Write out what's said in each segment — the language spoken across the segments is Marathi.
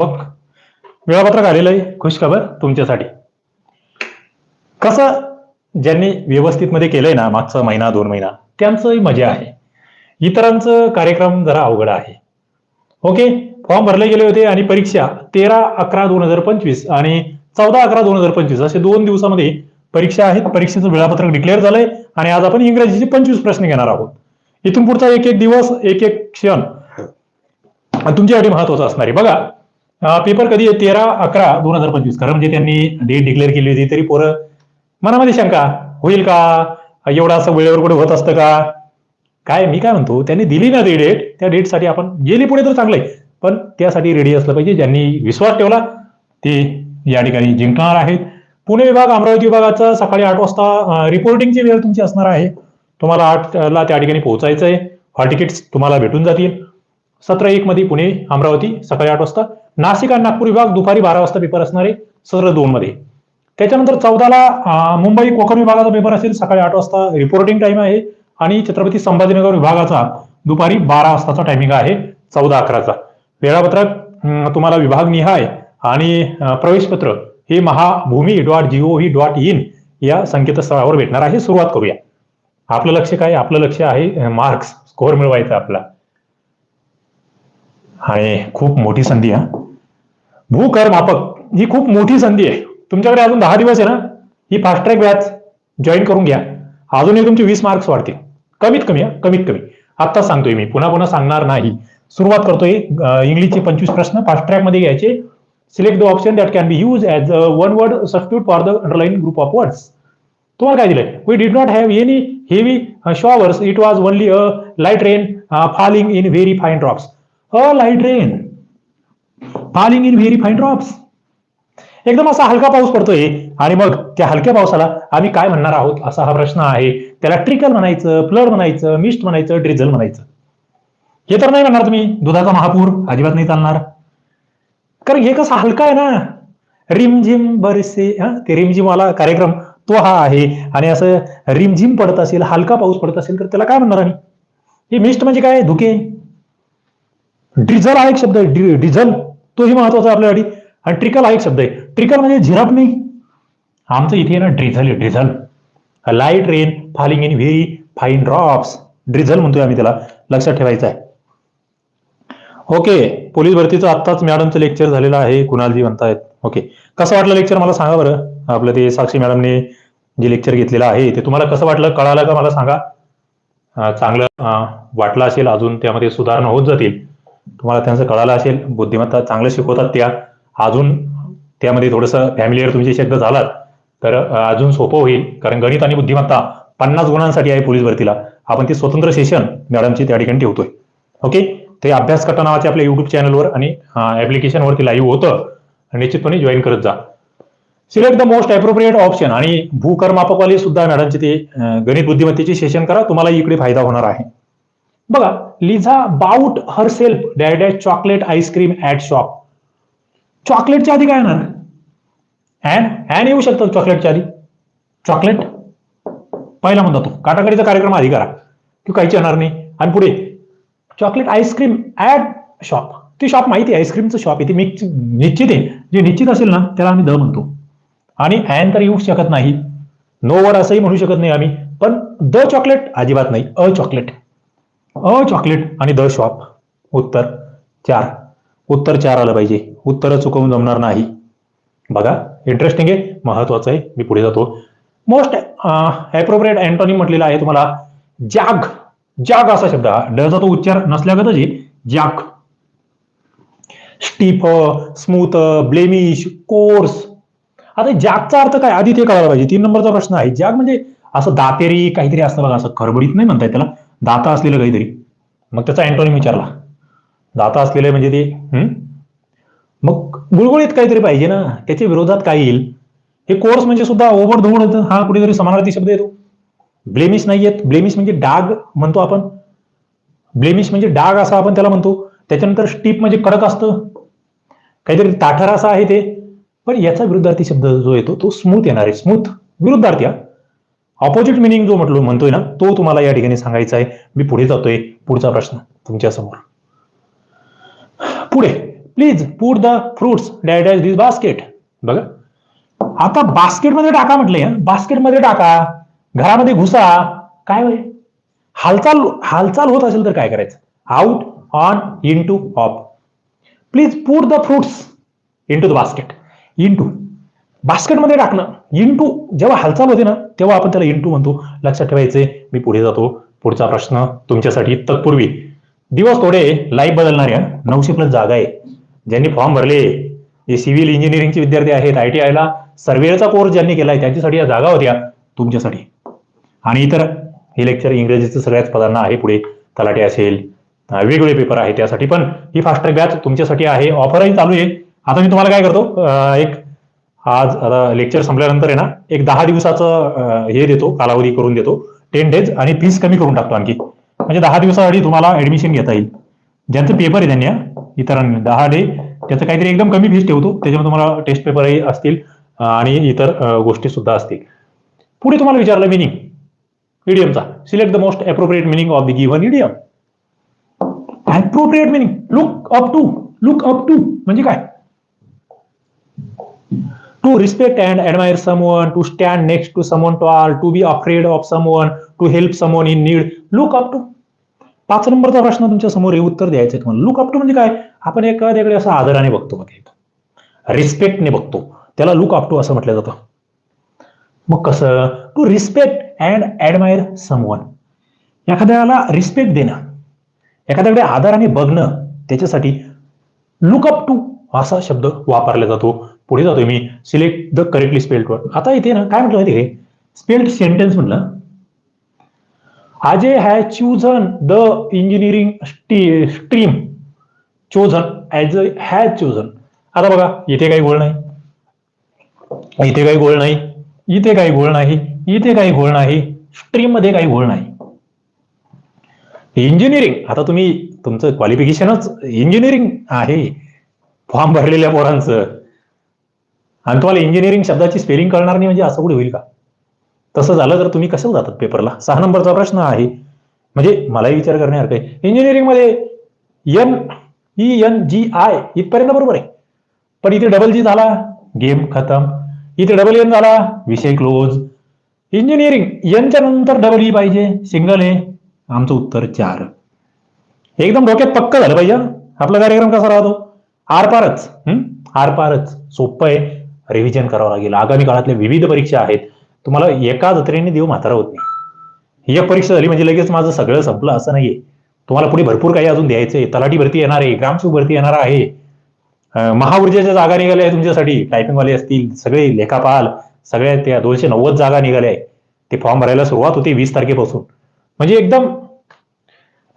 मग वेळापत्रक आलेलं आहे. खुशखबर तुमच्यासाठी. कसं ज्यांनी व्यवस्थित मध्ये केलंय ना मागचा महिना दोन महिना त्यांचंही मजा आहे. इतरांचं कार्यक्रम जरा अवघड आहे. ओके? फॉर्म भरले गेले होते आणि परीक्षा तेरा अकरा दोन हजार पंचवीस आणि चौदा अकरा दोन हजार पंचवीस असे दोन दिवसामध्ये परीक्षा आहेत. परीक्षेचं वेळापत्रक डिक्लेअर झालंय आणि आज आपण इंग्रजीचे पंचवीस प्रश्न घेणार आहोत. इथून पुढचा एक एक दिवस एक एक क्षण. तुमच्यासाठी महत्वाचं असणार आहे. बघा पेपर कधी तेरा अकरा दोन हजार पंचवीस. खरं म्हणजे त्यांनी डेट डिक्लेअर केली होती तरी पोरं मनामध्ये शंका होईल का? एवढं असं वेळेवर कुठे होत असतं का? काय मी काय म्हणतो त्यांनी दिली ना ती डेट त्या डेटसाठी आपण गेली पुढे तर चांगलंय. पण त्यासाठी रेडी असलं पाहिजे. ज्यांनी विश्वास ठेवला ते या ठिकाणी जिंकणार आहेत. पुणे विभाग अमरावती विभागाचा सकाळी आठ वाजता रिपोर्टिंगची वेळ तुमची असणार आहे. तुम्हाला आठला त्या ठिकाणी पोहोचायचं आहे हॉल तिकीट्स तुम्हाला भेटून जातील. सतरा एक मध्ये पुणे अमरावती सकाळी आठ वाजता. नाशिक आणि नागपूर विभाग दुपारी बारा वाजता पेपर असणार आहे सत्र दोन मध्ये त्याच्यानंतर चौदाला मुंबई कोकण विभागाचा पेपर असेल सकाळी आठ वाजता रिपोर्टिंग टाइम आहे आणि छत्रपती संभाजीनगर विभागाचा दुपारी बारा वाजताचा टायमिंग आहे चौदा अकराचा. वेळापत्रक तुम्हाला विभाग निहाय आणि प्रवेशपत्र हे Mahabhumi dot G O V dot in या संकेतस्थळावर भेटणार आहे. सुरुवात करूया. आपलं लक्ष काय? आपलं लक्ष आहे मार्क्स स्कोअर मिळवायचा आपला. आणि खूप मोठी संधी हा. भूकर मापक ही खूप मोठी संधी आहे. तुमच्याकडे अजून दहा दिवस आहे ना? ही फास्ट ट्रॅक बॅच जॉईन करून घ्या. अजूनही तुमचे वीस मार्क्स वाढतील. कमीत कमी हा कमीत कमी. आत्ताच सांगतोय मी पुन्हा पुन्हा सांगणार नाही. सुरुवात करतोय इंग्लिशचे पंचवीस प्रश्न फास्ट ट्रॅकमध्ये घ्यायचे. Select the option that can be use as one word substitute for the underline group of words तुम्हाला काय दिलंय? We did not have any heavy showers it was only a light rain falling in very fine drops a light rain falling in very fine drops. एकदम असा हलका पाऊस पडतोय आणि मग त्या हलक्या पावसाला आम्ही काय म्हणणार आहोत असा हा प्रश्न आहे. त्याला ट्रिकल म्हणायचं फ्लड म्हणायचं मिस्ट म्हणायचं ड्रिझल म्हणायचं. हे तर नाही म्हणणार तुम्ही. दुधाचा महापूर अजिबात नाही चालणार. कारण हे कसं हलका आहे ना. रिमझिम बरेचसे हा ते रिमझिम वाला कार्यक्रम तो हा आहे. आणि असं रिमझिम पडत असेल हलका पाऊस पडत असेल तर त्याला काय म्हणणार आम्ही? हे मिस्ट म्हणजे काय? धुके. ड्रिझल हा एक शब्द आहे. डिझल. तोही महत्त्वाचा आहे आपल्यासाठी. आणि ट्रिकल हा एक शब्द आहे. ट्रिकल म्हणजे झिराप नाही. आमचं इथे ना drizzle drizzle light rain falling in very fine drops drizzle म्हणतोय आम्ही त्याला. लक्षात ठेवायचं आहे. ओके पोलीस भरतीचं आत्ताच मॅडमचं लेक्चर झालेलं आहे. कुणालजी म्हणतायत. ओके कसं वाटलं लेक्चर मला सांगा बरं. आपलं ते साक्षी मॅडमने जे लेक्चर घेतलेलं आहे ते तुम्हाला कसं वाटलं? कळालं का? मला सांगा. चांगलं वाटलं असेल अजून. त्यामध्ये सुधारणा होत जातील. तुम्हाला त्यांचं कळालं असेल बुद्धिमत्ता चांगलं शिकवतात त्या. अजून त्यामध्ये थोडंसं फॅमिलीवर तुमचे शब्द झालात तर अजून सोपं होईल. कारण गणित आणि बुद्धिमत्ता पन्नास गुणांसाठी आहे पोलीस भरतीला. आपण ती स्वतंत्र सेशन मॅडमची त्या ठिकाणी ठेवतोय. ओके ते अभ्यास कट्टा नावाचे आपल्या युट्यूब चॅनलवर आणि ऍप्लिकेशनवरती लाईव्ह होतं. निश्चितपणे जॉईन करत जा. Select the most appropriate option आणि भूकरमापकवाले सुद्धा मॅडमचे ते गणित बुद्धिमत्तेचे सेशन करा. तुम्हाला इकडे फायदा होणार आहे. बघा Lisa bought herself dad chocolate ice cream at shop चॉकलेटच्या आधी काय येणार हॅन हॅन येऊ शकतात चॉकलेटच्या आधी. चॉकलेट पहिला म्हणतो तो. काटाकडीचा कार्यक्रम आधी करा. की काहीच येणार नाही? आणि पुढे. Chocolate ice cream at shop ती शॉप माहिती आहे. आईस्क्रीमचं शॉप आहे. ती निश्चित आहे. जे निश्चित असेल ना त्याला आम्ही द म्हणतो. आणि ॲन तर येऊ शकत नाही. नो वर असंही म्हणू शकत नाही आम्ही. पण द चॉकलेट अजिबात नाही. अ चॉकलेट अ चॉकलेट आणि द शॉप उत्तर चार. उत्तर चार आलं पाहिजे. उत्तर चुकवून जमणार नाही. बघा इंटरेस्टिंग आहे महत्वाचं आहे मी पुढे जातो. मोस्ट ॲप्रोप्रिएट अँटोनी म्हटलेला आहे तुम्हाला. जाग. जाग असा शब्द. हा डचा तो उच्चार नसल्यागतच आहे. जाग. Stiff smooth blemish coarse. आता जागचा अर्थ काय? आधी ते कळायला पाहिजे. तीन नंबरचा प्रश्न आहे. जाग म्हणजे असं दातेरी काहीतरी असतं बघा असं खरबडीत नाही म्हणताय त्याला. दाता असलेलं काहीतरी. मग त्याचा अँटोनी विचारला. दाता असलेलं म्हणजे ते हम्म? मग गुळगुळीत काहीतरी पाहिजे ना. त्याच्या विरोधात काय येईल? हे कोर्स म्हणजे सुद्धा ओव्हर धोड होतं हा कुठेतरी समानार्थी शब्द येतो. ब्लेमिश नाही येत. ब्लेमिश म्हणजे डाग म्हणतो आपण. ब्लेमिश म्हणजे डाग असा आपण त्याला म्हणतो. त्याच्यानंतर स्टीप म्हणजे कडक असतं. काहीतरी ताठर असा आहे ते. पण याचा विरुद्धार्थी शब्द जो येतो तो स्मूथ येणार आहे. स्मूथ विरुद्धार्थी हा. ऑपोजिट मिनिंग जो म्हटलो म्हणतोय ना तो तुम्हाला या ठिकाणी सांगायचा आहे. मी पुढे जातोय. पुढचा प्रश्न तुमच्यासमोर. पुढे. Please put the fruits that dash this basket बघा. आता बास्केटमध्ये टाका म्हटले बास्केटमध्ये टाका. घरामध्ये घुसा. काय होय? हालचाल हालचाल होत असेल तर काय करायचं? Out on into off please put the fruits into the basket into बास्केटमध्ये टाकणं. इंटू जेव्हा हालचाल होते ना तेव्हा आपण त्याला इंटू म्हणतो. लक्षात ठेवायचे मी पुढे जातो. पुढचा प्रश्न तुमच्यासाठी तत्पूर्वी. दिवस थोडे लाईफ बदलणाऱ्या नऊशे प्लस जागा आहे. ज्यांनी फॉर्म भरले जे सिव्हिल इंजिनिअरिंगचे विद्यार्थी आहेत आय टी आयला सर्वेचा कोर्स ज्यांनी केलाय त्यांच्यासाठी या जागा होत्या तुमच्यासाठी. आणि इतर हे लेक्चर इंग्रजीचं सगळ्याच पदांना आहे पुढे. तलाटे असेल वेगवेगळे पेपर आहे त्यासाठी पण. ही फास्ट ट्रॅक बॅच तुमच्यासाठी आहे. ऑफरही चालू आहे. आता मी तुम्हाला काय करतो एक आज आता लेक्चर संपल्यानंतर आहे ना एक दहा दिवसाचं हे देतो कालावधी करून देतो. टेन डेज आणि फीस कमी करून टाकतो आणखी. म्हणजे दहा दिवसासाठी तुम्हाला ऍडमिशन घेता येईल. ज्यांचं पेपर आहे त्यांनी इतरांनी. दहा डे त्याचं काहीतरी एकदम कमी फीस ठेवतो. त्याच्यामध्ये तुम्हाला टेस्ट पेपरही असतील आणि इतर गोष्टी सुद्धा असतील. पुढे तुम्हाला विचारलं meaning इडियमचा select the most appropriate meaning of the given idiom appropriate meaning look up to look up to म्हणजे काय? To respect and admire someone, to stand next to someone tall, to be afraid of someone, to help someone in need. Look up to. पाच नंबरचा प्रश्न तुमच्यासमोर हे उत्तर द्यायचं आहे तुम्हाला. लुक अप टू म्हणजे काय? आपण एखाद्याकडे असं आदराने बघतो बघा रिस्पेक्टने बघतो. त्याला लुक अप टू असं म्हटलं जातं. मग कसं? To respect and admire someone एखाद्याला रिस्पेक्ट देणं एखाद्याकडे आदराने बघणं त्याच्यासाठी लुक अप टू असा शब्द वापरला जातो. पुढे जातोय मी. Select the correctly spelled word आता इथे ना काय म्हटलं माहिती आहे स्पेल्ड सेंटेन्स म्हटलं. Ajay has chosen the engineering stream chosen as a has chosen आता बघा इथे काही गोळ नाही. इथे काही गोळ नाही. इथे काही गोळ नाही. इथे काही गोळ नाही. स्ट्रीममध्ये काही गोळ नाही. इंजिनिअरिंग आता तुम्ही तुमचं क्वालिफिकेशनच इंजिनिअरिंग आहे. फॉर्म भरलेल्या पोरांचं. आणि तुम्हाला इंजिनिअरिंग शब्दाची स्पेलिंग कळणार नाही म्हणजे असं कुठे होईल का? तसं झालं तर तुम्ही कसं जातात पेपरला सहा नंबरचा प्रश्न आहे. म्हणजे मलाही विचार करण्यासारखं आहे इंजिनिअरिंगमध्ये N E N G I इथपर्यंत बरोबर आहे. पण इथे डबल जी झाला गेम खतम. इथे डबल एन झाला विषय क्लोज इंजिनिअरिंग एनच्या नंतर डबल ई e पाहिजे. सिंगल आहे आमचं उत्तर चार. एकदम डोक्यात पक्क झालं पाहिजे आपला कार्यक्रम कसा राहतो? आरपारच हं? आरपारच सोपं आहे. रिव्हिजन करावं लागेल. आगामी काळातल्या विविध परीक्षा आहेत. तुम्हाला एका जत्रेने देऊ म्हातारा होत नाही. एक परीक्षा झाली म्हणजे लगेच माझं सगळं संपलं असं नाहीये. तुम्हाला पुढे भरपूर काही अजून द्यायचंय. तलाठी भरती येणार आहे ग्रामसेवक भरती येणार आहे. महाऊर्जेच्या जागा निघाल्या आहे तुमच्यासाठी. टायपिंगवाले असतील सगळे लेखापाल सगळ्या त्या दोनशे नव्वद जागा निघाल्या आहे ते फॉर्म भरायला सुरुवात होते वीस तारखेपासून. म्हणजे एकदम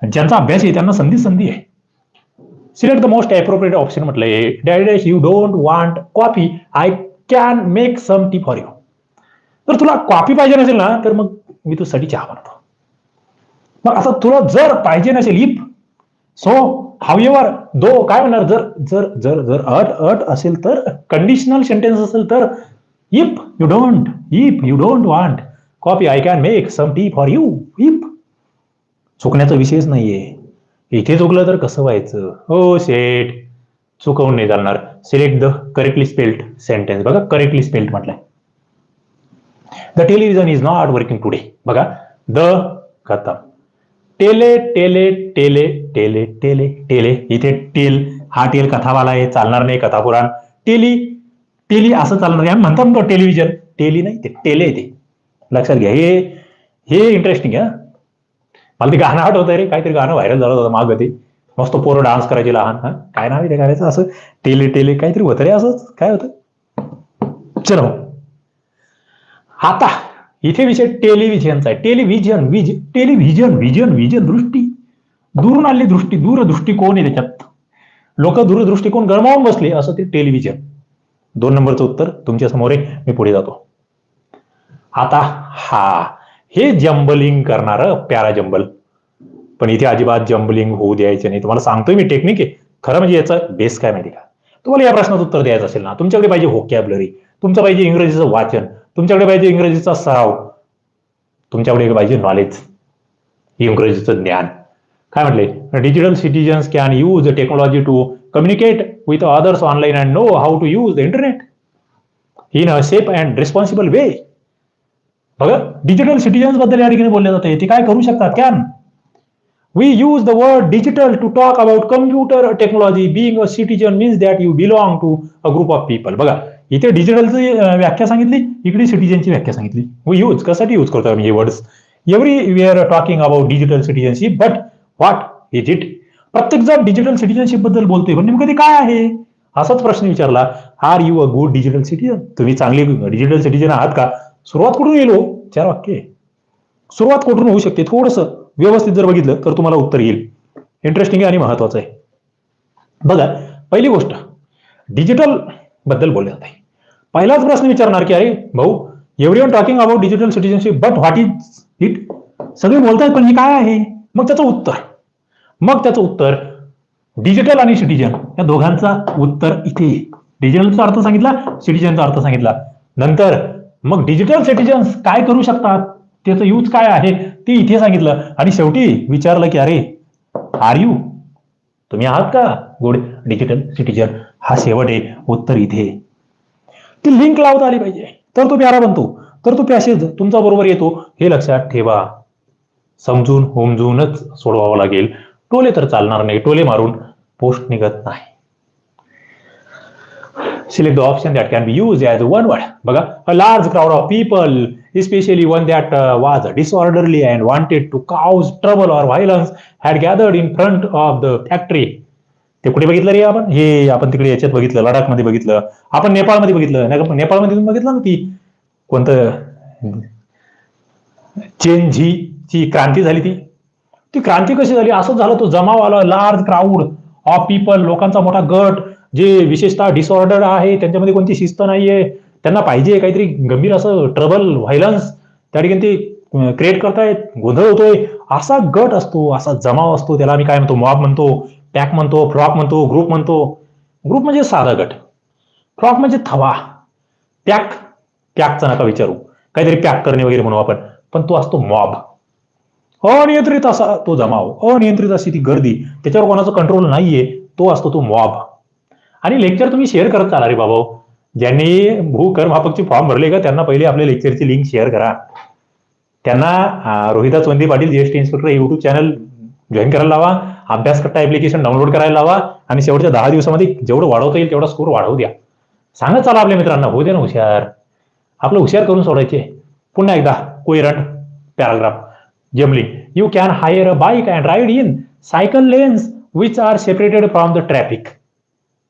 ज्यांचा अभ्यास आहे त्यांना संधी संधी आहे. Select the most appropriate option म्हटलंय dash you don't want coffee I can make some tea for you तर तुला कॉफी पाहिजे नसेल ना तर मग मी तुझ्यासाठी चहा बनवतो. मग असं तुला जर पाहिजे नसेल if so however though काय म्हणणार? जर जर जर जर अट अट असेल तर कंडिशनल सेंटेन्स असेल तर if you don't if you don't want copy I can make some tea for you if चुकण्याचा विषयच नाहीये. इथे चुकलं तर कसं व्हायचं? हो सेट चुकवून नाही चालणार. Select the correctly spelled sentence बघा करेक्टली स्पेल्ड म्हटलंय. The television is not working today बघा द खतम. टेले टेले टेले टेले टेले टेले. इथे टेल हा टेल कथावाला आहे चालणार नाही कथापुराण. टेली टेली असं चालणार आहे म्हणतात ना टेलिव्हिजन टेली नाही ते टेले ते. लक्षात घ्या. हे हे इंटरेस्टिंग आहे मला ते गाणं आठवत रे काहीतरी गाणं व्हायरल झालं होतं माग ते मस्त पोरं डान्स करायचे लहान हा? काय नाव ते करायचं असं टेले टेले काहीतरी होतं रे असंच. काय होतं? चलो. आता इथे विषय टेलिव्हिजनचा आहे. टेलिव्हिजन विज टेलिव्हिजन व्हिजन व्हिजन दृष्टी. दुरून आली दृष्टी दूरदृष्टिकोन आहे त्याच्यात. लोक दूरदृष्टिकोन गरमावून बसले असं ते टेलिव्हिजन दोन नंबरचं उत्तर तुमच्यासमोर आहे मी पुढे जातो. आता हा. हे जम्बलिंग करणार प्यारा जंबल. पण इथे अजिबात जम्बलिंग होऊ द्यायचं नाही. तुम्हाला सांगतोय मी टेक्निक आहे. खरं म्हणजे याचा बेस काय माहिती का? तुम्हाला या प्रश्नाचं उत्तर द्यायचं असेल ना तुमच्याकडे पाहिजे होकॅबलरी तुमचं पाहिजे इंग्रजीचं वाचन तुमच्याकडे पाहिजे इंग्रजीचा सराव तुमच्याकडे पाहिजे नॉलेज इंग्रजीचं ज्ञान. काय म्हटले? Digital citizens can use technology to communicate with others online and know how to use the internet in a safe and responsible way बघा डिजिटल सिटीजन्सबद्दल या ठिकाणी बोलले जाते. ते काय करू शकतात? Can we use the word digital to talk about computer technology being a citizen means that you belong to a group of people बघा इथे डिजिटलची व्याख्या सांगितली इकडे सिटीजनची व्याख्या सांगितली. वी यूज कशासाठी यूज करतो आम्ही हे words every we are talking about digital citizenship but what is it प्रत्येक जण डिजिटल सिटीजनशिपबद्दल बोलतोय पण नेमकं ते काय आहे? असाच प्रश्न विचारला are you a good digital citizen तुम्ही चांगले डिजिटल सिटीजन आहात का? सुरुवात कुठून येईल हो? चार वाक्य. सुरुवात कुठून होऊ शकते? थोडंसं व्यवस्थित जर बघितलं तर तुम्हाला उत्तर येईल. इंटरेस्टिंग आहे आणि महत्वाचं आहे. बघा पहिली गोष्ट. डिजिटलबद्दल बोलले जात आहे. पहिलाच प्रश्न विचारणार की अरे भाऊ everyone talking about digital citizenship but what is it सगळे बोलतायत पण हे काय आहे? मग त्याचं उत्तर. मग त्याचं उत्तर डिजिटल आणि सिटीजन या दोघांचा उत्तर इथे. डिजिटलचा अर्थ सांगितला सिटीजनचा अर्थ सांगितला. नंतर मग डिजिटल सिटीजन्स काय करू शकतात? त्याचं यूज काय आहे? ते इथे सांगितलं. आणि शेवटी विचारलं की अरे आर यू तुम्ही आहात का? गुड डिजिटल सिटीजन हा शेवट आहे. उत्तर इथे. ती लिंक लावता आली पाहिजे. तर तो प्यारा बनतो. तर तो पॅसेज तुमचा बरोबर येतो. हे लक्षात ठेवा. समजून होमजूनच सोडवावं लागेल. टोले तर चालणार नाही. टोले मारून पोस्ट निघत नाही. Select the option that can be used as one word बघा a large crowd of people especially one that uh, was disorderly and wanted to cause trouble or violence had gathered in front of the factory ते कुठे बघितलं रे आपण हे आपण तिकडे याच्यात बघितलं लडाखमध्ये बघितलं आपण नेपाळमध्ये बघितलं नाही नेपाळमध्ये बघितलं ना ती कोणतं चेन झी ची क्रांती झाली ती ती क्रांती कशी झाली असं झालं तो जमाव आला लार्ज क्राऊड ऑफ पीपल लोकांचा मोठा गट जे विशेषतः डिसऑर्डर आहे त्यांच्यामध्ये कोणती शिस्त नाहीये त्यांना पाहिजे काहीतरी गंभीर असं ट्रबल व्हायलन्स त्या ठिकाणी ते क्रिएट करतायत गोंधळ होतोय. असा गट असतो असा जमाव असतो त्याला आम्ही काय म्हणतो मॉब म्हणतो पॅक म्हणतो फ्रॉक म्हणतो ग्रुप म्हणतो. ग्रुप म्हणजे साधा गट. फ्रॉक म्हणजे थवा. पॅक पॅकचा नका विचारू. काहीतरी पॅक करणे वगैरे म्हणू आपण पण तो असतो मॉब अनियंत्रित असा तो जमाव अनियंत्रित अशी ती गर्दी त्याच्यावर कोणाचा कंट्रोल नाहीये तो असतो तो मॉब आणि लेक्चर तुम्ही शेअर करत चाला रे बाबा ज्यांनी भू कर फॉर्म भरले का त्यांना पहिले आपल्या लेक्चरची लिंक शेअर करा. त्यांना Rohita Rohidas Patil GST inspector YouTube channel join करायला लावा. अभ्यास करता ऍप्लिकेशन डाउनलोड करायला लावा. आणि शेवटच्या दहा दिवसामध्ये जेवढं वाढवता येईल तेवढा स्कोर वाढवू द्या. सांगत चला आपल्या मित्रांना होऊ द्या ना हुशार. आपलं हुशार करून सोडायचे. पुन्हा एकदा coherent paragraph jumbling you can hire a bike and ride in cycle lanes which are separated from the traffic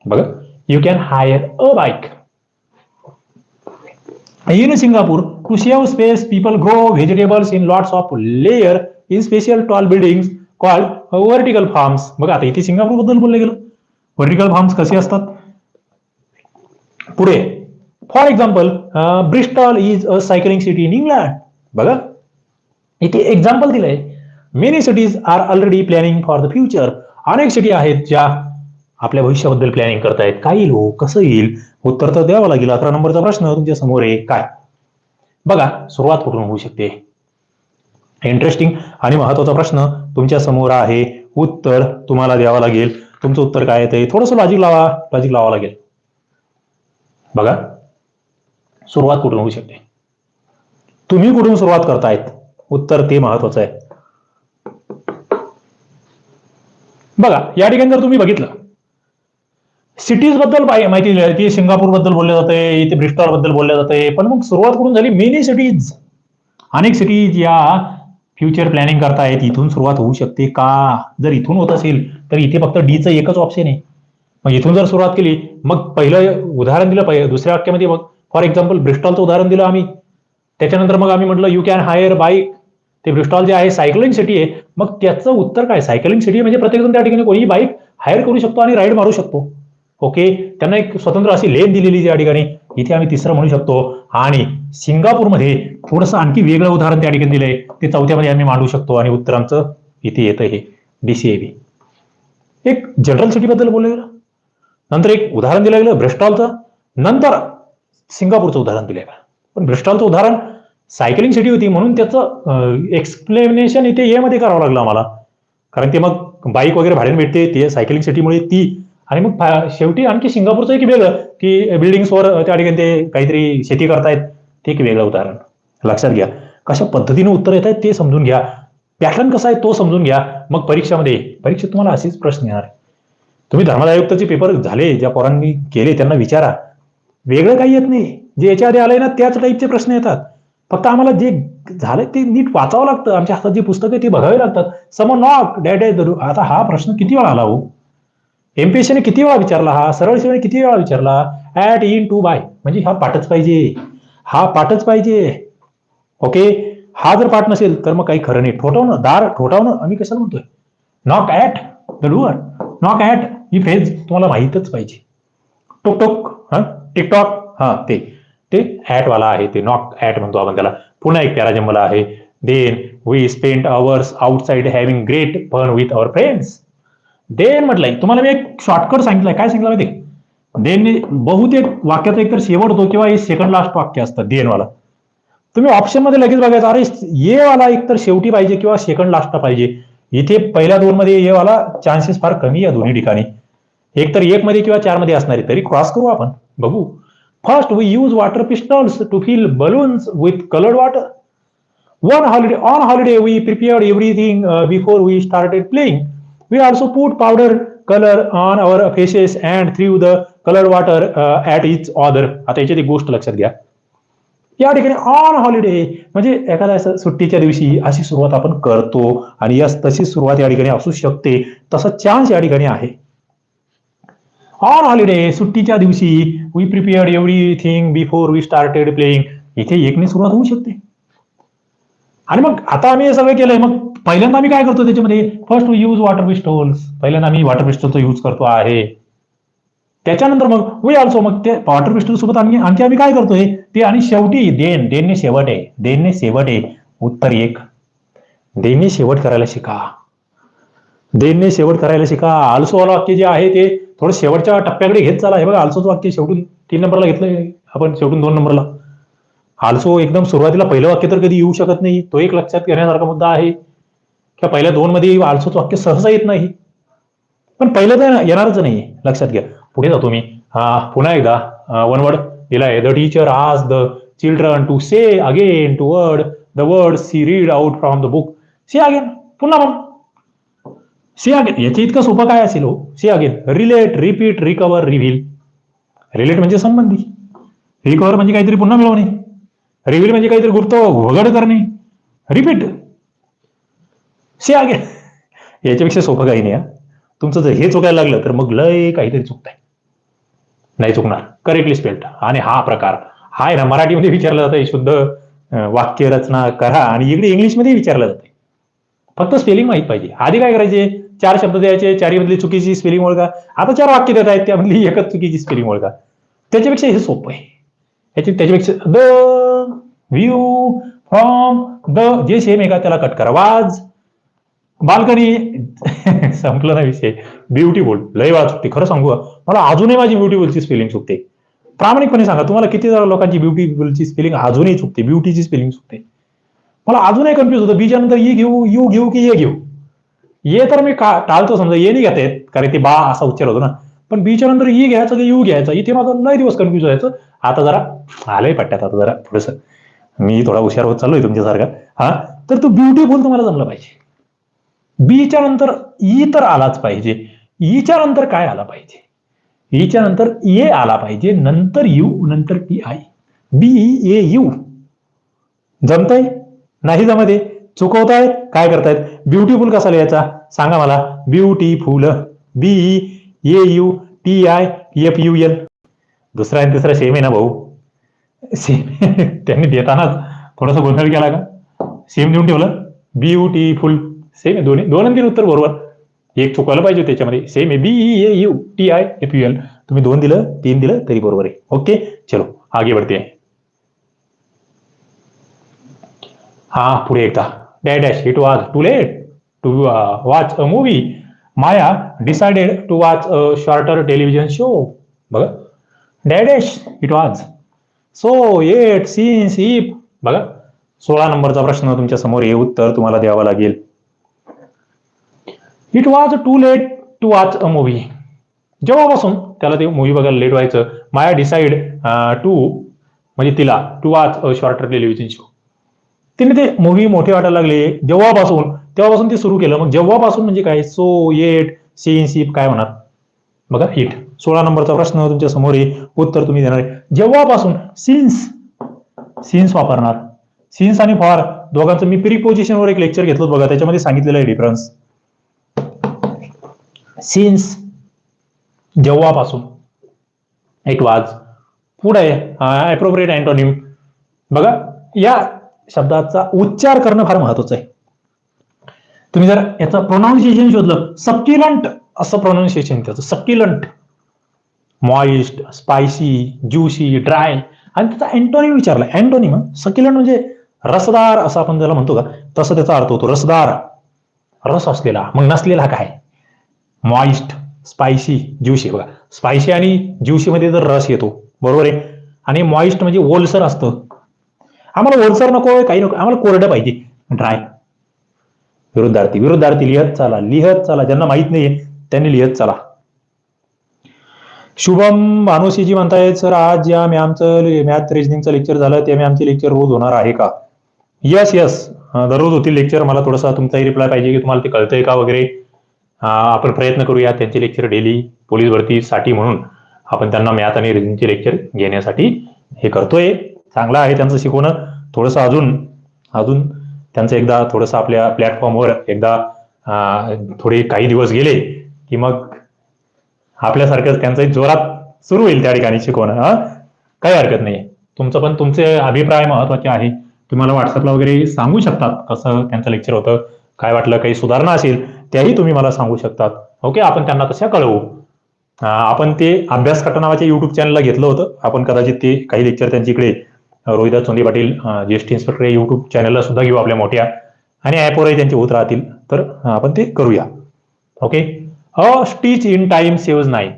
बघा. You can hire a bike in Singapore to स्पेस space, people grow vegetables in lots of layer in special tall buildings called vertical farms. बघा आता इथे सिंगापूरबद्दल बोलले गेलो. व्हर्टिकल फार्म्स कसे असतात? पुढे. For example Bristol is a cycling city in England बघा. इथे एक्झाम्पल दिलंय. Many cities are already planning for the future अनेक सिटी आहेत ज्या आपल्या भविष्याबद्दल प्लॅनिंग करतायत. काय येईल हो? कसं येईल? उत्तर तर द्यावं लागेल. अकरा नंबरचा प्रश्न तुमच्यासमोर आहे. काय? बघा सुरुवात कुठून होऊ शकते? इंटरेस्टिंग आणि महत्त्वाचा प्रश्न तुमच्यासमोर आहे. उत्तर तुम्हाला द्यावं लागेल. तुमचं उत्तर काय येते थोडंसं लॉजिक लावा. लॉजिक लावा लागेल. बघा. सुरुवात कुठून होऊ शकते? तुम्ही कुठून सुरुवात करतायत? उत्तर ते महत्वाचं आहे. बघा या ठिकाणी जर तुम्ही बघितलं सिटीजबद्दल माहिती दिली जाते सिंगापूरबद्दल बोलले जाते इथे ब्रिस्टॉलबद्दल बोलले जाते पण मग सुरुवात कुठून झाली मेनी सिटीज अनेक सिटीज या फ्युचर प्लॅनिंग करतायत इथून सुरुवात होऊ शकते का? जर इथून होत असेल तर इथे फक्त डीचं एकच ऑप्शन आहे. मग इथून जर सुरुवात केली मग पहिलं उदाहरण दिलं पाहिजे दुसऱ्या वाक्यामध्ये बघ. फॉर एक्झाम्पल ब्रिस्टॉलचं उदाहरण दिलं आम्ही. त्याच्यानंतर मग आम्ही म्हटलं यू कॅन हायर बाईक ते ब्रिस्टॉल जे आहे सायकलिंग सिटी आहे. मग त्याचं उत्तर काय? सायकलिंग सिटी म्हणजे प्रत्येकजण त्या ठिकाणी कोणीही बाईक हायर करू शकतो आणि राईड मारू शकतो. ओके? त्यांना एक स्वतंत्र अशी लेन दिलेली त्या ठिकाणी. इथे आम्ही तिसरं म्हणू शकतो. आणि सिंगापूरमध्ये थोडंसं आणखी वेगळं उदाहरण त्या ठिकाणी दिलंय. ते चौथ्यामध्ये आम्ही मांडू शकतो. आणि उत्तर आमचं इथे येतं हे. डीसीएबी एक जनरल सिटी बद्दल बोललं गेलं नंतर एक उदाहरण दिलं गेलं ब्रिस्टॉलचं नंतर सिंगापूरचं उदाहरण दिलं गेलं पण ब्रिस्टॉलचं उदाहरण सायकलिंग सिटी होती म्हणून त्याचं एक्सप्लेनेशन इथे ए मध्ये करावं लागलं आम्हाला. कारण ते मग बाईक वगैरे भाड्याने भेटते. ते सायकलिंग सिटीमुळे ती आणि मग शेवटी आणखी सिंगापूरचं एक वेगळं की बिल्डिंग्सवर त्या ठिकाणी ते काहीतरी शेती करतायत ते एक वेगळं उदाहरण. लक्षात घ्या. कशा पद्धतीने उत्तर येत आहेत ते समजून घ्या. पॅटर्न कसा आहे तो समजून घ्या. मग परीक्षामध्ये परीक्षेत तुम्हाला असेच प्रश्न येणार. तुम्ही धर्मादायुक्तचे पेपर झाले ज्या पोरांनी केले त्यांना विचारा. वेगळं काही येत नाही. जे याच्या आधी आलंय ना त्याच टाईपचे प्रश्न येतात. फक्त आम्हाला जे झालंय ते नीट वाचावं लागतं. आमच्या हातात जे पुस्तकं आहे ते बघावी लागतात. समोर नॉक डॅड आता हा प्रश्न किती वेळा आला हो? एमपीएससीने किती वेळा विचारला हा? सरळ सेवेने किती वेळा विचारला? ऍट इन टू बाय म्हणजे हा पाठच पाहिजे. हा पाठच पाहिजे. ओके? हा जर पाठ नसेल तर मग काही खरं नाही. ठोठावणं दार ठोठावणं आम्ही कशाला म्हणतोय? Knock at the door knock at he phase तुम्हाला माहीतच पाहिजे. टोक टोक हा? टिकटॉक हा ते. ते ऍट वाला आहे. ते नॉक ऍट म्हणतो आपण त्याला. पुन्हा एक पॅराजमला आहे. Then we spend hours outside having great fun with our friends then म्हटलंय तुम्हाला मी एक शॉर्टकट सांगितलंय. काय सांगितलं माहिती देन बहुतेक वाक्याचा एकतर शेवट होतो किंवा हे सेकंड लास्ट वाक्य असतं देन वाला तुम्ही ऑप्शनमध्ये लगेच बघायचं अरे ये वाला एकतर शेवटी पाहिजे किंवा सेकंड लास्टला पाहिजे. इथे पहिल्या दोन मध्ये ये वाला चान्सेस फार कमी या दोन्ही ठिकाणी. एक तर एक मध्ये किंवा चारमध्ये असणार तरी क्रॉस करू आपण. बघू. First we use water pistols to fill balloons with coloured water one holiday on holiday we prepared everything before we started playing We also put put powder colour on faces and and the the water uh, water at each other आता याच्यात एक गोष्ट लक्षात घ्या. या ठिकाणी ऑन हॉलिडे म्हणजे एखाद्या सुट्टीच्या दिवशी अशी सुरुवात आपण करतो आणि यस तशी सुरुवात या ठिकाणी असू शकते. तसा चान्स या ठिकाणी आहे. ऑन हॉलिडे सुट्टीच्या दिवशी we prepared everything before we started playing इथे एकने सुरुवात होऊ शकते. आणि मग आता आम्ही हे सगळं केलंय मग पहिल्यांदा आम्ही काय करतो त्याच्यामध्ये first we use water pistols पहिल्यांदा आम्ही वॉटर पिस्टोलचा यूज करतो आहे. त्याच्यानंतर मग वी ऑल्सो मग ते वॉटर पिस्टल सोबत आणखी आणखी आम्ही काय करतोय? ते आणि शेवटी देन देनने शेवट आहे देनने शेवट. आहे उत्तर एक. देनने शेवट करायला शिका. देनने शेवट करायला शिका. आल्सो वाला वाक्य जे आहे ते थोडं शेवटच्या टप्प्याकडे घेत चाला. हे बघा आल्सोचं वाक्य शेवटून तीन नंबरला घेतलंय. आपण शेवटून दोन नंबरला. आल्सो एकदम सुरुवातीला पहिलं वाक्य तर कधी येऊ शकत नाही. तो एक लक्षात घेण्यासारखा मुद्दा आहे. किंवा पहिल्या दोन मध्ये आळसूच वाक्य सहसा येत नाही. पण पहिलं तर येणारच नाही लक्षात घ्या. पुढे जातो मी. पुन्हा एकदा वन वर्ड आहे द टीचर आज the children to say again to word the word see read out from the book see again पुन्हा मग सी अगेन याचे इतकं सोपं काय असेल हो? See again relate repeat recover reveal relate म्हणजे संबंधी. रिकवर म्हणजे काहीतरी पुन्हा मिळवणे. रिव्हील म्हणजे काहीतरी गुप्त वगड करणे. रिपीट सी आगे याच्यापेक्षा सोपं काही नाही हा. तुमचं जर हे चुकायला लागलं तर मग लय काहीतरी चुकतंय. नाही चुकणार. करेक्टली स्पेल्ड आणि हा प्रकार. हा आहे ना मराठीमध्ये विचारला जातं शुद्ध वाक्य रचना करा आणि इकडे इंग्लिशमध्ये विचारलं जाते फक्त स्पेलिंग माहीत पाहिजे. आधी काय करायचे? चार शब्द द्यायचे चारीमधली चुकीची स्पेलिंग ओळखा. आता चार वाक्य देत आहेत त्यामधली एकच चुकीची स्पेलिंग ओळखा. त्याच्यापेक्षा हे सोपं आहे. याची त्याच्यापेक्षा द व्ह्यू फ्रॉम द जे सेम आहे का त्याला कट करा. वाज. बाल्कनी. संपलं ना विषय. ब्युटीफुल लय वेळा चुकते खरं सांगू मला अजूनही माझी ब्युटीफुलची स्पेलिंग चुकते प्रामाणिकपणे सांगा तुम्हाला किती जरा लोकांची ब्युटीफुलची स्पेलिंग अजूनही चुकते ब्युटीची स्पेलिंग चुकते मला अजूनही कन्फ्युज होतं. बीच्या नंतर ई घेऊ यू घेऊ की ये घेऊ? ये तर मी का टाळतो समजा. ये नाही घेता येत कारण ते बा असा उच्चार होतो ना. पण बीच्या नंतर ई घ्यायचं की यू घ्यायचं? इथे माझं लय दिवस कन्फ्युज व्हायचं. आता जरा आलंय पट्ट्यात आता जरा. थोडस. मी थोडा हुशार होत चाललोय तुमच्यासारखा. हा? तर तो ब्युटीफुल तुम्हाला जमलं पाहिजे. बीच्या नंतर ई तर आलाच पाहिजे. ईच्या नंतर काय आला पाहिजे? ईच्या नंतर ए आला पाहिजे नंतर यू नंतर T I B A U जमतंय? नाही जमते चुकवतायत? काय करतायत? ब्युटिफुल कसा लिहायचा? सांगा मला. Beautiful B A U T I F U L दुसरा आणि तिसरा सेम आहे ना भाऊ? सेम त्यांनी देतानाच थोडासा गोंधळ केला का? सेम देऊन ठेवलं. ब्युटीफुल सेम आहे. दोन्ही दोन आणि उत्तर बरोबर. एक चुकायला पाहिजे त्याच्यामध्ये. सेम आहे. B E A U T I F U L तुम्ही दोन दिलं तीन दिलं तरी बरोबर आहे. ओके चलो. आगे बढ़ते हा. पुढे एकदा. डॅ dash it was too late to watch a movie Maya decided to watch a shorter television show बघा. Dash it was so at since if बघा. सोळा नंबरचा प्रश्न तुमच्यासमोर. हे उत्तर तुम्हाला द्यावं लागेल. It was too late to watch a movie जेव्हापासून त्याला ते मूवी बघायला लेट व्हायचं माया डिसाईड टू म्हणजे तिला to watch a shorter television show तिने ते मूवी मोठे वाटायला लागले. जेव्हापासून तेव्हापासून ते सुरू केलं. मग जेव्हापासून म्हणजे काय? सो येट सी काय म्हणा बघा इट सोळा नंबरचा प्रश्न तुमच्यासमोर आहे. उत्तर तुम्ही देणार आहे. जेव्हापासून सिन्स सिन्स वापरणार. सिन्स आणि फॉर दोघांचं मी प्रिपोजिशनवर एक लेक्चर घेतलं बघा. त्याच्यामध्ये सांगितलेलं आहे डिफरन्स सिन्स जेव्हापासून इट वाज पुढे अप्रोप्रिएट अँटोनिम बघा या शब्दाचा उच्चार करणं फार महत्वाचं आहे. तुम्ही जर याचं प्रोनाऊन्सिएशन शोधलं सकिलंट असं प्रोनाऊन्सिएशन त्याचं succulent moist spicy juicy dry आणि त्याचा अँटोनिम विचारला. अँटोनिम सकिलंट म्हणजे रसदार असं आपण ज्याला म्हणतो का तसं त्याचा अर्थ होतो रसदार. रस असलेला मग नसलेला काय? मॉइस्ट स्पायसी ज्युशी बघा स्पायसी आणि ज्युशी मध्ये जर रस येतो बरोबर आहे? आणि मॉइस्ट म्हणजे ओलसर असतं. आम्हाला ओलसर नको काही नको आम्हाला कोरडं पाहिजे. ड्राय विरुद्धार्थी विरुद्धार्थी लिहत चला लिहत चला. ज्यांना माहीत नाहीये त्यांनी लिहत चला. शुभम भानुशीजी म्हणतायत सर आज ज्या मॅमचं मॅथ रिजनिंगचं लेक्चर झालं त्या आमचे लेक्चर रोज होणार आहे का? यस यस दररोज होतील लेक्चर मला थोडासा तुमचाही रिप्लाय पाहिजे की तुम्हाला ते कळतंय का वगैरे? आपण प्रयत्न करूया त्यांचे लेक्चर डेली पोलीस भरतीसाठी म्हणून. आपण त्यांना मॅथ आणि रिजनिंगचे लेक्चर घेण्यासाठी हे करतोय. चांगलं आहे त्यांचं शिकवणं. थोडंसं अजून अजून त्यांचं एकदा थोडंसं आपल्या प्लॅटफॉर्मवर एकदा थोडे काही दिवस गेले की मग आपल्यासारखंच त्यांचं जोरात सुरू होईल त्या ठिकाणी शिकवणं काही हरकत नाही तुमचं पण तुमचे अभिप्राय महत्त्वाचे आहे. तुम्हाला व्हॉट्सअपला वगैरे सांगू शकतात कसं त्यांचं लेक्चर होतं. काय वाटलं काही सुधारणा असेल त्याही तुम्ही मला सांगू शकतात. ओके आपण त्यांना तशा कळवू. आपण ते अभ्यास कटा नावाच्या युट्यूब चॅनलला घेतलं होतं. आपण कदाचित ते काही लेक्चर त्यांच्या इकडे अं, रोहिदास चोंदी पाटील ज्येष्ठ इन्स्पेक्टर युट्यूब चॅनलला सुद्धा घेऊ आपल्या मोठ्या. आणि ॲपवरही त्यांचे होत राहतील. तर आपण ते करूया. Okay? A stitch in time save नाही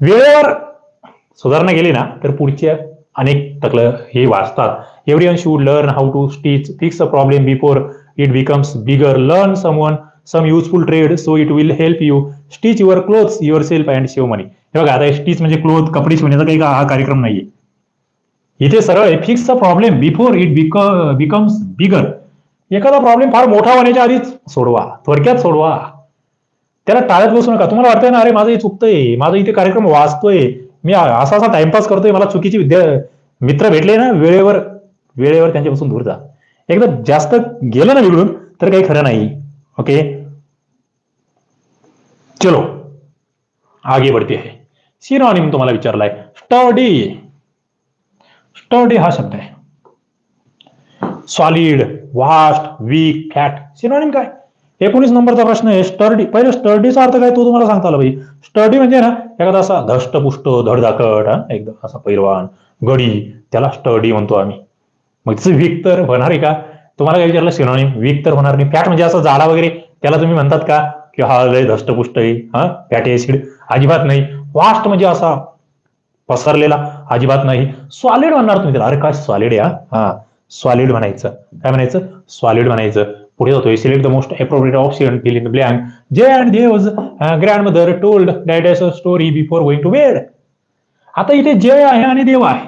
वेळेवर सुधारणा केली ना तर पुढच्या अनेक तकलं हे वाचतात. Every one should learn how to stitch fix a problem before it becomes bigger learn someone some useful trade so it will help you stitch your clothes yourself and save money हे बघा आता स्टिच म्हणजे क्लोथ कपडे शिवण्याचा काही हा कार्यक्रम नाहीये. इथे सरळ आहे fix the problem before it becomes bigger एखादा प्रॉब्लेम फार मोठा होण्याच्या आधीच सोडवा. थोडक्यात सोडवा. त्याला टाळत बसू नका. तुम्हाला वाटतंय ना अरे माझं हे चुकतंय. माझा इथे कार्यक्रम वाचतोय. मी असा असा टाइमपास करतोय. मला चुकीची विद्या मित्र भेटले ना वेळेवर वेळेवर त्यांच्यापासून दूर जा. एकदा जास्त गेलं ना बिघडून तर काही खरं नाही. ओके चलो. आगे बढ़ते आहे सिनॉनिम तुम्हाला विचारलाय. स्टडी स्टडी हा शब्द आहे. Solid vast weak fat synonym काय? एकोणीस नंबरचा प्रश्न आहे. स्टर्डी पहिले स्टर्डीचा अर्थ काय? तो तुम्हाला सांगता आला पाहिजे. स्टर्डी म्हणजे ना एखादा असा धष्टपुष्ट धडधाकट एकदम असा पैलवान गडी. त्याला स्टर्डी म्हणतो आम्ही. मग तिचं वीक तर होणार आहे का? तुम्हाला काय विचारलं? सिनॉनिम वीक तर होणार नाही. फॅट म्हणजे असं झाला वगैरे त्याला तुम्ही म्हणतात का? की हा लय धष्टपुष्ट आहे. हा? फॅटी ऍसिड अजिबात नाही. वास्ट म्हणजे असा पसरलेला अजिबात नाही. सॉलिड म्हणणार तुम्ही त्याला. अरे काय सॉलिड आहे हा? सॉलिड म्हणायचं. काय म्हणायचं? सॉलिड म्हणायचं. पुढे जातोय. Select the most appropriate option fill in the blank जे and Dev's grandmother told that us a story before going to bed आता इथे जय आहे आणि देव आहे.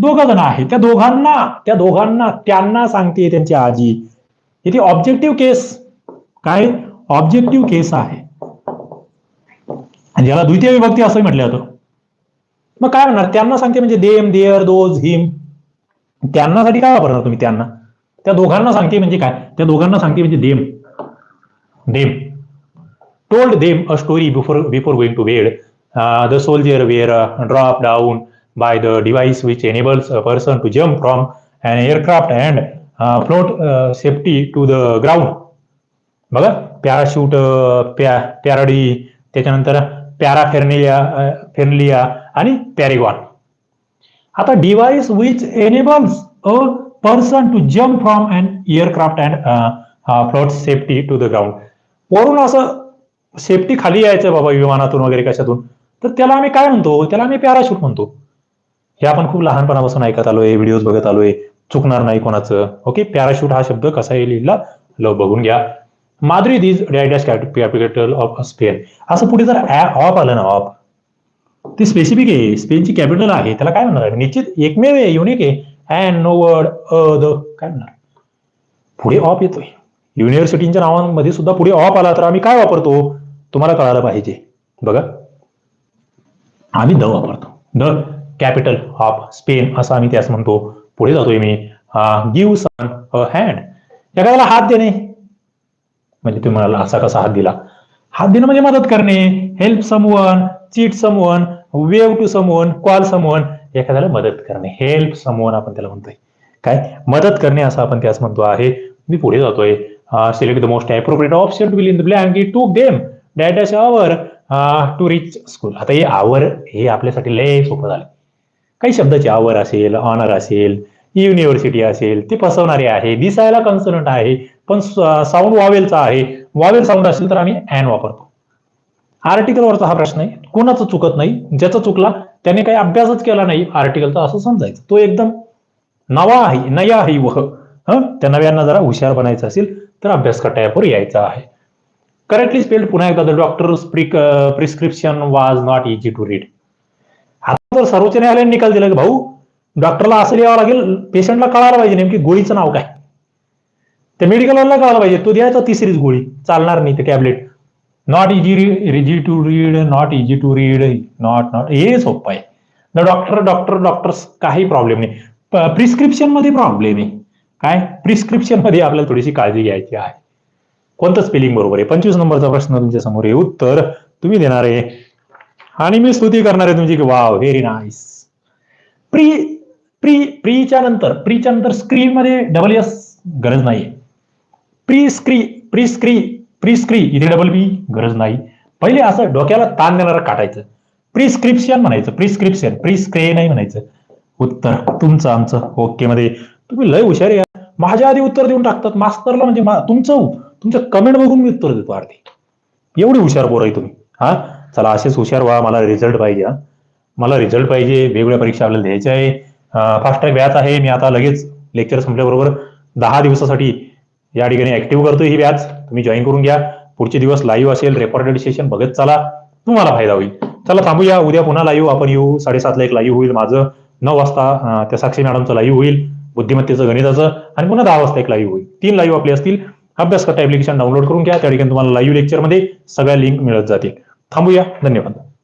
दोघ जण आहे त्या दोघांना त्या दोघांना त्यांना सांगते त्यांची आजी. इथे ऑब्जेक्टिव्ह केस काय? ऑब्जेक्टिव्ह केस आहे. ज्याला द्वितीय विभक्ती असं म्हटलं जातं. मग काय म्हणणार? त्यांना सांगते म्हणजे देम देअर दोज हिम. त्यांनासाठी काय वापरणार तुम्ही? त्यांना. त्या दोघांना सांगते म्हणजे काय? त्या दोघांना सांगते म्हणजे them. Them. Told them a story before before going to bed the soldier were drop down by the device which enables a person to jump from an aircraft and uh, float uh, safety to the ground. बघा पॅराशूट प्या पॅराडी त्याच्यानंतर पॅराफेर्निलिया फेर्निलिया uh, आणि पॅरेगॉन आता device which enables a person to jump from and aircraft and float safety to the ground वरून असं सेफ्टी खाली यायचं बाबा विमानातून वगैरे कशातून? तर त्याला आम्ही काय म्हणतो? त्याला आम्ही पॅराशूट म्हणतो. हे आपण खूप लहानपणापासून ऐकत आलोय व्हिडिओज बघत आलोय. चुकणार नाही कोणाचं. ओके पॅराशूट हा शब्द कसा येईल लिहिला? ल बघून घ्या. Madrid is dash capital of Spain असं पुढे जर ऑफ आलं ना ऑफ ती स्पेसिफिक आहे. स्पेनची कॅपिटल आहे. त्याला काय म्हणणार निश्चित एकमेव आहे युनिक आहे. And no word a the काय म्हणणार? पुढे ऑप येतोय. युनिव्हर्सिटीच्या नावांमध्ये सुद्धा पुढे ऑप आला तर आम्ही काय वापरतो? तुम्हाला कळायला पाहिजे. बघा. आम्ही द वापरतो. द कॅपिटल ऑफ स्पेन असं आम्ही त्यास म्हणतो. पुढे जातोय मी. गिव्ह सन अ हँड एखाद्याला हात देणे. म्हणजे तुम्ही म्हणाला असा कसा हात दिला? हात देणं म्हणजे मदत करणे. Help someone cheat someone wave to someone call someone एखाद्याला मदत करणे. हेल्प समवन आपण त्याला म्हणतोय. काय? मदत करणे असं आपण त्यास म्हणतो आहे. मी पुढे जातोय. Select the most appropriate option two fill in the blank to them that us hour to reach school आता हे आवर हे आपल्यासाठी लय सोपं झालं. काही शब्दाची आवर असेल ऑनर असेल युनिव्हर्सिटी असेल ते फसवणारे आहे दिसायला कन्सनंट आहे पण साऊंड वावेलचा आहे. वावेल साऊंड असेल तर आम्ही अॅन वापरतो. आर्टिकलवरचा हा प्रश्न आहे. कोणाचं चुकत नाही ज्याचा चुकला त्याने काही अभ्यासच केला नाही. आर्टिकलचा असं समजायचं. तो एकदम नवा आहे नया आहे वह. हं? त्या नव्यांना जरा हुशार बनायचं असेल तर अभ्यास कटायावर यायचा आहे. करेक्टली स्पेल्ड पुन्हा एकदा doctor prescription was not easy to read आता तर सर्वोच्च न्यायालयाने निकाल दिला की भाऊ डॉक्टरला असं लिहावं लागेल पेशंटला कळायला पाहिजे नेमकी गोळीचं नाव काय. त्या मेडिकलवाला कळायला पाहिजे तो द्यायचा तिसरीच गोळी चालणार नाही ते tablet not easy easy to read not easy to read not not हे सोपं आहे. द डॉक्टर डॉक्टर डॉक्टर्स काही प्रॉब्लेम नाही. प्रिस्क्रिप्शनमध्ये प्रॉब्लेम आहे. काय? प्रिस्क्रिप्शनमध्ये आपल्याला थोडीशी काळजी घ्यायची आहे. कोणतं स्पेलिंग बरोबर आहे? पंचवीस नंबरचा प्रश्न तुमच्यासमोर आहे. उत्तर तुम्ही देणार आहे. आणि मी स्तुती करणार आहे तुमची की wow very nice pre pre प्रीच्या नंतर प्रीच्या नंतर स्क्रीन मध्ये डबल एस गरज नाहीये. Pre scri pre scri pre scri इथे डबल बी गरज नाही. पहिले असं डोक्याला ताण देणारं काटायचं. प्रिस्क्रिप्शन म्हणायचं प्रिस्क्रिप्शन प्रिस्क्रे नाही म्हणायचं. उत्तर तुमचं आमचं ओके मध्ये. तुम्ही लय हुशार या माझ्या आधी उत्तर देऊन टाकतात. मास्तरला म्हणजे तुमचं तुमचं कमेंट बघून मी उत्तर देतो आरती एवढी हुशार पोर आहे तुम्ही. हा? चला असेच हुशार व्हा मला रिझल्ट पाहिजे मला रिझल्ट पाहिजे वेगवेगळ्या परीक्षा आपल्याला द्यायच्या आहे. फास्ट ट्रॅक व्याज आहे मी आता लगेच लेक्चर संपल्याबरोबर दहा दिवसासाठी या ठिकाणी ऍक्टिव्ह करतो ही व्याज. तुम्ही जॉईन करून घ्या. पुढचे दिवस लाईव्ह असेल रेकॉर्डेड सेशन बघत चला. तुम्हाला फायदा होईल. चला थांबूया. उद्या पुन्हा लाईव्ह आपण येऊ. साडेसातला एक लाईव्ह होईल माझं. नऊ वाजता त्या साक्षी मॅडमचं लाईव्ह होईल. बुद्धिमत्तेचं गणिताचं. आणि पुन्हा दहा वाजता एक लाईव्ह होईल. तीन लाईव्ह आपले असतील. अभ्यास करता ऍप्लिकेशन डाउनलोड करून घ्या. त्या ठिकाणी तुम्हाला लाईव्ह लेक्चरमध्ये सगळ्या लिंक मिळत जातील. थांबूया. धन्यवाद.